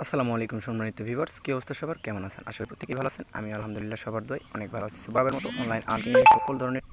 আসসালামু আলাইকুম সম্মানিত ভিভার্স কি অবস্থা সবার? কেমন আছেন? আশা করি প্রত্যেকেই ভালো আছেন। আমি আলহামদুলিল্লাহ সবার দই অনেক ভালো আছি। বাবার মতো অনলাইন আর্নিং সকল ধরনের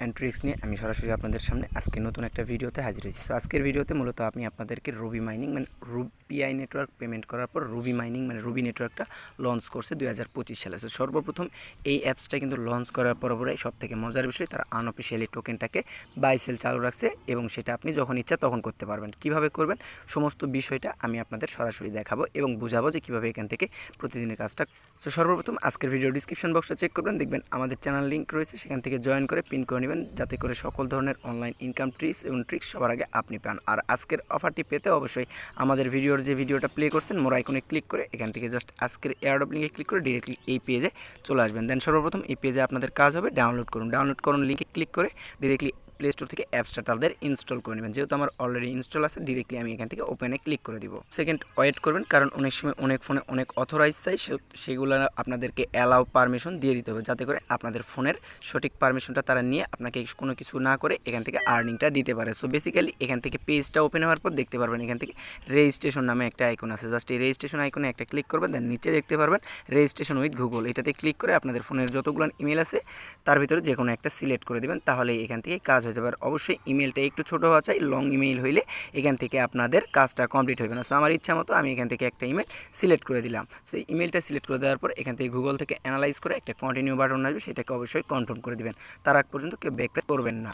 অ্যান্ট্রিক্স নিয়ে আমি সরাসরি আপনাদের সামনে আজকে নতুন একটা ভিডিওতে হাজির হয়েছি। সো আজকের ভিডিওতে মূলত আমি আপনাদেরকে রুবি মাইনিং মানে রুবিআই নেটওয়ার্ক পেমেন্ট করার পর রুবি মাইনিং মানে রুবি নেটওয়ার্কটা লঞ্চ করছে দুই হাজার পঁচিশ সালে। সো সর্বপ্রথম এই অ্যাপসটা কিন্তু লঞ্চ করার পরপরই সব থেকে মজার বিষয়, তারা আনঅফিসিয়ালি টোকেনটাকে বাই সেল চালু রাখছে এবং সেটা আপনি যখন ইচ্ছা তখন করতে পারবেন। কীভাবে করবেন? সমস্ত বিষয়টা আমি আপনাদের সরাসরি দেখাবো এবং বুঝাবো যে কীভাবে এখান থেকে প্রতিদিনের কাজটা। সো সর্বপ্রথম আজকের ভিডিও ডিসক্রিপশন বক্সটা চেক করবেন, দেখবেন আমাদের চ্যানেল লিঙ্ক রয়েছে, সেখান থেকে জয়েন করে পিন করে নেবেন যাতে করে সকল ধরনের অনলাইন ইনকাম ট্রিক্স এবং ট্রিক্স সবার আগে আপনি পান। আর আজকের অফারটি পেতে অবশ্যই আমাদের ভিডিওর যে ভিডিওটা প্লে করছেন, মোর আইকনে ক্লিক করে এখান থেকে জাস্ট আজকের এয়ারডপ লিঙ্কে ক্লিক করে ডিরেক্টলি এই পেজে চলে আসবেন। দেন সর্বপ্রথম এই পেজে আপনাদের কাজ হবে ডাউনলোড করুন। ডাউনলোড করুন লিঙ্কে ক্লিক করে ডিরেক্টলি প্লে স্টোর থেকে অ্যাপসটা তাদের ইনস্টল করে নেবেন। যেহেতু আমার অলরেডি ইনস্টল আছে ডিরেক্টলি আমি এখান থেকে ওপেনে ক্লিক করে দিব। সেকেন্ড ওয়েট করবেন, কারণ অনেক সময় অনেক ফোনে অনেক অথরাইজ চাই সেগুলো আপনাদেরকে অ্যালাউ পারমিশন দিয়ে দিতে হবে, যাতে করে আপনাদের ফোনের সঠিক পারমিশনটা তারা নিয়ে আপনাকে কোনো কিছু না করে এখান থেকে আর্নিংটা দিতে পারে। সো বেসিক্যালি এখান থেকে পেজটা ওপেন হওয়ার পর দেখতে পারবেন, এখান থেকে রেজিস্ট্রেশন নামে একটা আইকন আছে। জাস্ট এই রেজিস্ট্রেশন আইকনে একটা ক্লিক করবেন দেন নিচে দেখতে পারবেন রেজিস্ট্রেশন উইথ গুগল এটাতে ক্লিক করে আপনাদের ফোনের যতগুলো ইমেল আছে, তার ভিতরে যে কোনো একটা সিলেক্ট করে দেবেন তাহলে এখান থেকে কাজ হয়ে যাবে। আর অবশ্যই ইমেলটা একটু ছোট হওয়া চাই লং ইমেল হইলে এখান থেকে আপনাদের কাজটা কমপ্লিট হবে না। সো আমার ইচ্ছা মতো আমি এখান থেকে একটা ইমেল সিলেক্ট করে দিলাম। সো ইমেলটা সিলেক্ট করে দেওয়ার পর এখান থেকে গুগল থেকে অ্যানালাইজ করে একটা কন্টিনিউ বাটন আসবে, সেটাকে অবশ্যই কনফার্ম করে দেবেন। তার আগ পর্যন্ত কেউ ব্যাক করবেন না।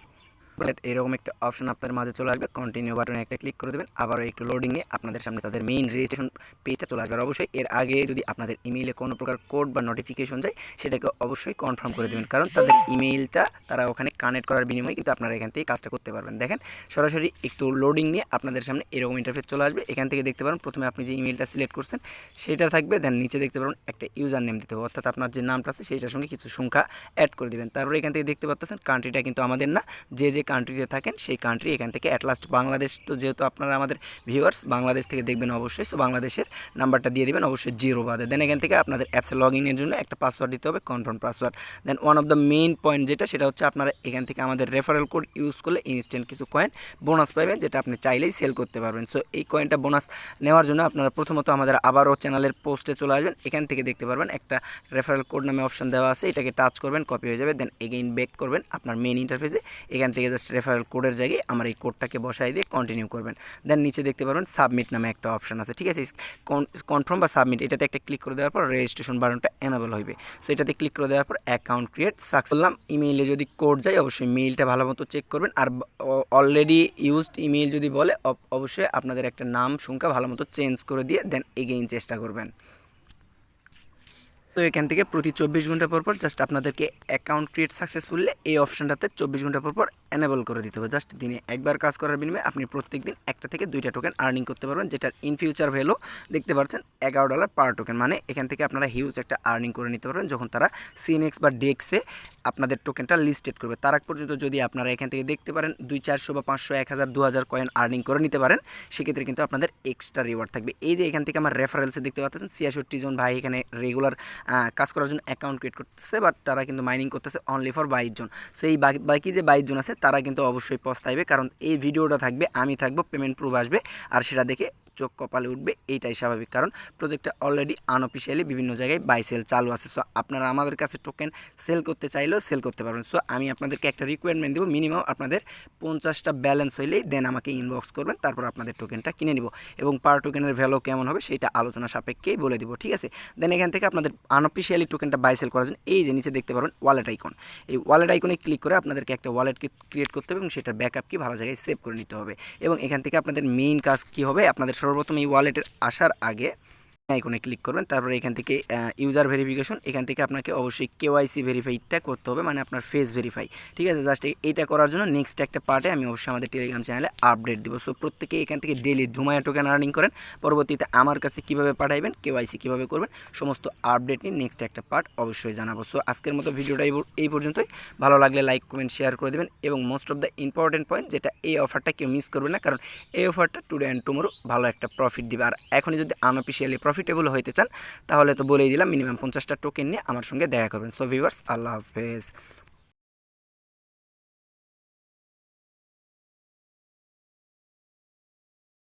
এরকম একটা অপশন আপনার মাঝে চলে আসবে। কন্টিনিউ বাটনে একটা ক্লিক করে দেবেন। আবারও একটু লোডিংয়ে আপনাদের সামনে তাদের মেইন রেজিস্ট্রেশন পেজটা চলে আসবে। অবশ্যই এর আগে যদি আপনাদের ইমেইলে কোনো প্রকার কোড বা নোটিফিকেশন যায়, সেটাকে অবশ্যই কনফার্ম করে দেবেন। কারণ তাদের ইমেইলটা তারা ওখানে কানেক্ট করার বিনিময়ে কিন্তু আপনারা এখান থেকে কাজটা করতে পারবেন। দেখেন, সরাসরি একটু লোডিং নিয়ে আপনাদের সামনে এরকম ইন্টারফেস চলে আসবে। এখান থেকে দেখতে পারেন, প্রথমে আপনি যে ইমেলটা সিলেক্ট করছেন, সেটা থাকবে। দেন নিচে দেখতে পারেন, একটা ইউজার নেম দিতে হবে। অর্থাৎ আপনার যে নামটা আছে, সেইটার সঙ্গে কিছু সংখ্যা অ্যাড করে দেবেন। তারপরে এখান থেকে দেখতে পাচ্ছেন কান্ট্রিটা কিন্তু আমাদের না। যে যে কান্ট্রিতে থাকেন, সেই কান্ট্রি এখান থেকে অ্যাট লাস্ট বাংলাদেশ তো যেহেতু আপনারা আমাদের ভিউয়ার্স বাংলাদেশ থেকে দেখবেন অবশ্যই। তো বাংলাদেশের নাম্বারটা দিয়ে দেবেন, অবশ্যই জিরো বাদে। দেন এখান থেকে আপনাদের অ্যাপসে লগ ইনের জন্য একটা পাসওয়ার্ড দিতে হবে confirm password then one of the main point যেটা, সেটা হচ্ছে আপনারা এখান থেকে আমাদের রেফারেল কোড ইউজ করলে ইনস্ট্যান্ট কিছু কয়েন বোনাস পাবেন, যেটা আপনি চাইলেই সেল করতে পারবেন। সো এই কয়েনটা বোনাস নেওয়ার জন্য আপনারা প্রথমত আমাদের আবারও চ্যানেলের পোস্টে চলে আসবেন। এখান থেকে দেখতে পারবেন একটা রেফারেল কোড নামে অপশন দেওয়া আছে, এটাকে টাচ করবেন কপি হয়ে যাবে দেন এগেইন ব্যাক করবেন আপনার মেইন ইন্টারফেসে এখান থেকে জাস্ট রেফারেল কোডের জায়গায় আমার এই কোডটাকে বসাই দিয়ে কন্টিনিউ করবেন। দেন নিচে দেখতে পারবেন সাবমিট নামে একটা অপশন আছে, ঠিক আছে? কনফার্ম বা সাবমিট এটাতে একটা ক্লিক করে দেওয়ার পর রেজিস্ট্রেশন বাটনটা এনাবেল হবে সো এটাতে ক্লিক করে দেওয়ার পর অ্যাকাউন্ট ক্রিয়েট সাকসেস করলাম ইমেইলে যদি কোড যায়, অবশ্যই মেইলটা ভালো মতো চেক করবেন। আর অলরেডি ইউজড ইমেইল যদি বলে, অব- অবশ্যই আপনাদের একটা নাম, সংখ্যা ভালো মতো চেঞ্জ করে দিয়ে দেন এগেইন চেষ্টা করবেন। তো এখান থেকে প্রতি চব্বিশ ঘণ্টা পর পর জাস্ট আপনাদেরকে অ্যাকাউন্ট ক্রিয়েট সাকসেসফুলি এই অপশানটাতে চব্বিশ ঘণ্টা পর পর এনেবল করে দিতে হবে। জাস্ট দিনে একবার কাজ করার বিনিময়ে আপনি প্রত্যেক দিন একটা থেকে দুইটা টোকেন আর্নিং করতে পারবেন, যেটার ইন ফিউচার ভ্যালু দেখতে পাচ্ছেন এগারো ডলার পার টোকেন মানে এখান থেকে আপনারা হিউজ একটা আর্নিং করে নিতে পারবেন যখন তারা সিনেক্স বা ডেক্সে আপনাদের টোকেনটা লিস্টেড করবে। তার আগ পর্যন্ত যদি আপনারা এখান থেকে দেখতে পারেন দুই চারশো বা পাঁচশো এক হাজার, দু হাজার কয়েন আর্নিং করে নিতে পারেন, সেক্ষেত্রে কিন্তু আপনাদের এক্সট্রা রিওয়ার্ড থাকবে। এই যে এখান থেকে আমার রেফারেন্সে দেখতে পাচ্ছেন ছিয়াষট্টি জন ভাই এখানে রেগুলার কাজ করার জন্য অ্যাকাউন্ট ক্রিয়েট করতেছে বাট তারা কিন্তু মাইনিং করতেছে অনলি ফর বাইশ জন সো এই বাকি যে বাইশ জন আছে, তারা কিন্তু অবশ্যই পস্তাইবে, কারণ এই ভিডিওটা থাকবে, আমি থাকব পেমেন্ট প্রুফ আসবে, আর সেটা দেখে চোখ কপালে উঠবে, এইটাই স্বাভাবিক। কারণ প্রজেক্টটা অলরেডি আনঅফিসিয়ালি বিভিন্ন জায়গায় বাই সেল চালু আছে। সো আপনারা আমাদের কাছে টোকেন সেল করতে চাইলেও সেল করতে পারবেন। সো আমি আপনাদেরকে একটা রিকোয়ারমেন্ট দেবো মিনিমাম আপনাদের পঞ্চাশটা ব্যালেন্স হইলেই দেন আমাকে ইনবক্স করবেন, তারপর আপনাদের টোকেনটা কিনে নিব। এবং পার টোকেনের ভ্যালু কেমন হবে সেটা আলোচনা সাপেক্ষেই বলে দিব, ঠিক আছে? দেন এখান থেকে আপনাদের আনঅফিসিয়ালি টোকেনটা বাই সেল করার জন্য এই যে নিচে দেখতে পারবেন ওয়ালেট আইকন এই ওয়ালেট আইকনে ক্লিক করে আপনাদেরকে একটা ওয়ালেট ক্রিয়েট করতে হবে এবং সেটার ব্যাকআপ কি ভালো জায়গায় সেভ করে নিতে হবে। এবং এখান থেকে আপনাদের মেইন কাজ কি হবে? আপনাদের সর্বপ্রথম এই ওয়ালেটের আসার আগে আইকনে ক্লিক করবেন। তারপরে এখান থেকে ইউজার ভেরিফিকেশন এখান থেকে আপনাকে অবশ্যই কেওয়াইসি ভেরিফাইটা করতে হবে মানে আপনার ফেস ভেরিফাই ঠিক আছে? জাস্ট এইটা করার জন্য নেক্সট একটা পার্টে আমি অবশ্যই আমাদের টেলিগ্রাম চ্যানেলে আপডেট দিব। সো প্রত্যেকে এখান থেকে ডেলি ধুমায়া টোকেন আর্নিং করেন। পরবর্তীতে আমার কাছে কীভাবে পাঠাইবেন কেওয়াইসি কীভাবে করবেন, সমস্ত আপডেট নিয়ে নেক্সট একটা পার্ট অবশ্যই জানাব। সো আজকের মতো ভিডিওটা এই পর্যন্তই। ভালো লাগলে লাইক কমেন্ট শেয়ার করে দেবেন এবং most of the important point যেটা এই অফারটা কেউ মিস করবে না, কারণ এই অফারটা টুডে অ্যান্ড টুমোরো ভালো একটা প্রফিট দিবে। আর এখনই যদি আনঅফিসিয়ালি প্রফিটেবল হইতে চান, তাহলে তো বলেই দিলাম মিনিমাম পঞ্চাশটা টোকেন নিয়ে আমার সঙ্গে দেখা করবেন। সো ভিউয়ার্স আল্লাহ হাফেজ।